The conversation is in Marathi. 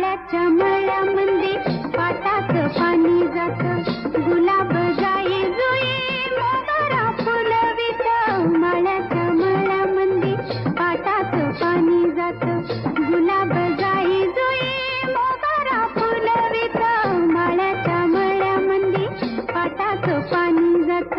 झाडाच्या मळ्या म्हणजे पाटाच पाणी जात. गुलाब जाई जुई मोगरा फुलवित माळ्याच्या मळ्या म्हणजे पाटाच पाणी जात. गुलाब जाई जुई मोगरा फुलवित माळ्याच्या मळ्या म्हणजे पाटाच पाणी जात.